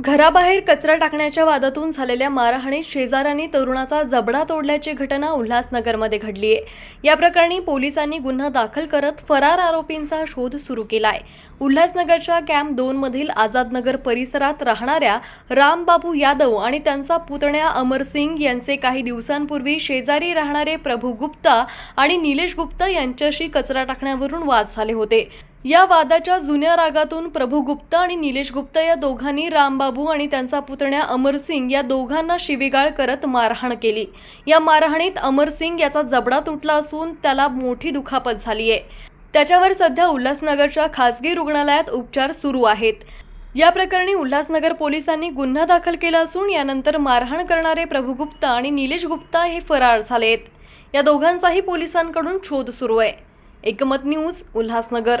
घराबाहेर कचरा टाकण्याच्या वादातून झालेल्या मारहाणीत शेजाऱ्यांनी तरुणाचा जबडा तोडल्याची घटना उल्हासनगरमध्ये घडली आहे. या प्रकरणी पोलिसांनी गुन्हा दाखल करत फरार आरोपींचा शोध सुरू केला आहे उल्हासनगरच्या कॅम्प दोनमधील आझादनगर परिसरात राहणाऱ्या रामबाबू यादव आणि त्यांचा पुतण्या अमरसिंग यांचे काही दिवसांपूर्वी शेजारी राहणारे प्रभू गुप्ता आणि निलेश गुप्ता यांच्याशी कचरा टाकण्यावरून वाद झाले होते. या वादाच्या जुन्या रागातून प्रभू गुप्ता आणि निलेश गुप्ता या दोघांनी रामबाबू आणि त्यांचा पुतण्या अमरसिंग या दोघांना शिवीगाळ करत मारहाण केली. या मारहाणीत अमरसिंग याचा जबडा तुटला असून त्याला मोठी दुखापत झाली आहे. त्याच्यावर सध्या उल्हासनगरच्या खासगी रुग्णालयात उपचार सुरू आहेत. या प्रकरणी उल्हासनगर पोलिसांनी गुन्हा दाखल केला असून यानंतर मारहाण करणारे प्रभू गुप्ता आणि निलेश गुप्ता हे फरार झाले आहेत. या दोघांचाही पोलिसांकडून शोध सुरू आहे. एकमत न्यूज उल्हासनगर.